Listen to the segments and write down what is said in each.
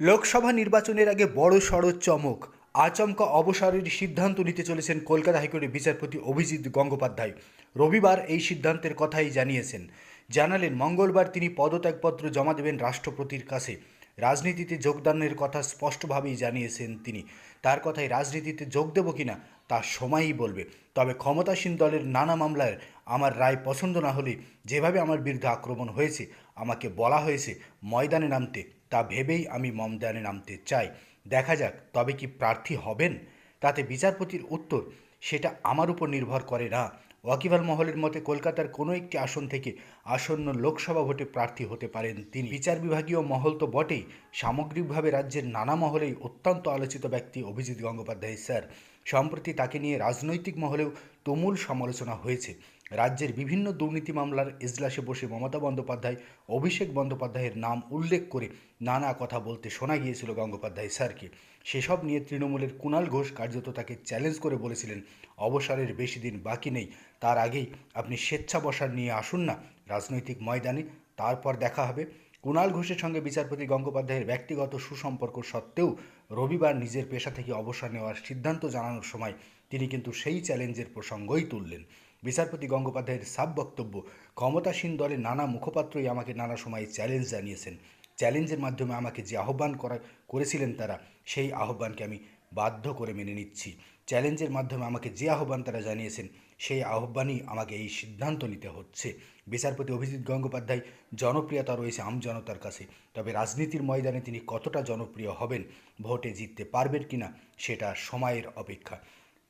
লোকসভা নির্বাচনের আগে বড় সড় চমক, আচমকা অবসরের সিদ্ধান্ত নিতে চলেছেন কলকাতা হাইকোর্টের বিচারপতি অভিজিৎ গঙ্গোপাধ্যায়। রবিবার এই সিদ্ধান্তের কথাই জানিয়েছেন। জানালেন, মঙ্গলবার তিনি পদত্যাগপত্র জমা দেবেন রাষ্ট্রপতির কাছে। রাজনীতিতে যোগদানের কথা স্পষ্টভাবেই জানিয়েছেন তিনি। তার কথায় রাজনীতিতে যোগ দেব কিনা, তা সময়ই বলবে। তবে ক্ষমতাসীন দলের নানা মামলায় আমার রায় পছন্দ না হলে যেভাবে আমার বিরুদ্ধে আক্রমণ হয়েছে, আমাকে বলা হয়েছে, ময়দানে নামতে তা ভেবেই আমি ময়দানে নামতে চাই। দেখা যাক তবে কি প্রার্থী হবেন? তাতে বিচারপতির উত্তর, সেটা আমার উপর নির্ভর করে না। ওয়াকিবহাল মহলের মতে কলকাতার কোনো একটি আসন থেকে আসন্ন লোকসভা ভোটে প্রার্থী হতে পারেন তিনি। বিচার বিভাগীয় মহল তো বটেই। সামগ্রিকভাবে রাজ্যের নানা মহলেই অত্যন্ত আলোচিত ব্যক্তি অভিজিৎ গঙ্গোপাধ্যায়, স্যার। সম্প্রতি তাকে নিয়ে রাজনৈতিক মহলেও তুমুল সমালোচনা হয়েছে। রাজ্যের বিভিন্ন দুর্নীতি মামলার এজলাসে বসে মমতা বন্দ্যোপাধ্যায়, অভিষেক বন্দ্যোপাধ্যায়ের নাম উল্লেখ করে নানা কথা বলতে শোনা গিয়েছিল গঙ্গোপাধ্যায় স্যারকে। সেসব নিয়ে তৃণমূলের কুণাল ঘোষ কার্যত তাকে চ্যালেঞ্জ করে বলেছিলেন, অবসরের বেশি দিন বাকি নেই, তার আগেই আপনি স্বেচ্ছাবসার নিয়ে আসুন না, রাজনৈতিক ময়দানে, তারপর দেখা হবে। কুণাল ঘোষের সঙ্গে বিচারপতি গঙ্গোপাধ্যায়ের ব্যক্তিগত সুসম্পর্ক সত্ত্বেও রবিবার নিজের পেশা থেকে অবসর নেওয়ার সিদ্ধান্ত জানানোর সময় তিনি কিন্তু সেই চ্যালেঞ্জের প্রসঙ্গই তুললেন। বিচারপতি গঙ্গোপাধ্যায়ের সাব বক্তব্য, ক্ষমতাসীন দলের নানা মুখপাত্রই আমাকে নানা সময় চ্যালেঞ্জ জানিয়েছেন। চ্যালেঞ্জের মাধ্যমে আমাকে যে আহ্বান করা, করেছিলেন তারা, সেই আহ্বানকে আমি বাধ্য করে মেনে নিচ্ছি। চ্যালেঞ্জের মাধ্যমে আমাকে যে আহ্বান তারা জানিয়েছেন, সেই আহ্বানই আমাকে এই সিদ্ধান্ত নিতে হচ্ছে। বিচারপতি অভিজিৎ গঙ্গোপাধ্যায় জনপ্রিয়তা রয়েছে আমজনতার কাছে, তবে রাজনীতির ময়দানে তিনি কতটা জনপ্রিয় হবেন, ভোটে জিততে পারবেন কি না সেটা সময়ের অপেক্ষা।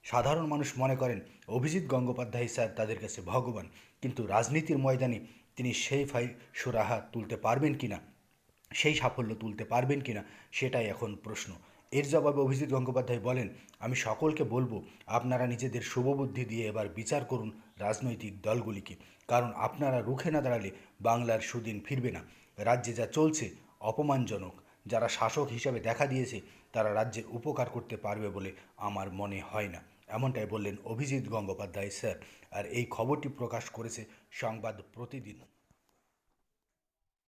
সাধারণ মানুষ মনে করেন, অভিজিৎ গঙ্গোপাধ্যায় স্যার তাদের কাছে ভগবান, কিন্তু রাজনীতির ময়দানে তিনি সেই ফাই সুরাহা তুলতে পারবেন কিনা সেই সাফল্য তুলতে পারবেন কিনা সেটাই এখন প্রশ্ন। এর জবাবে অভিজিৎ গঙ্গোপাধ্যায় বলেন, আমি সকলকে বলব, আপনারা নিজেদের শুভবুদ্ধি দিয়ে এবার বিচার করুন রাজনৈতিক দলগুলিকে। কারণ আপনারা রুখে না দাঁড়ালে বাংলার সুদিন ফিরবে না। রাজ্যে যা চলছে অপমানজনক। যারা শাসক হিসাবে দেখা দিয়েছে, তারা রাজ্যের উপকার করতে পারবে বলে আমার মনে হয় না। এমনটাই বললেন অভিজিৎ গঙ্গোপাধ্যায়, স্যার। আর এই খবরটি প্রকাশ করেছে সংবাদ প্রতিদিন।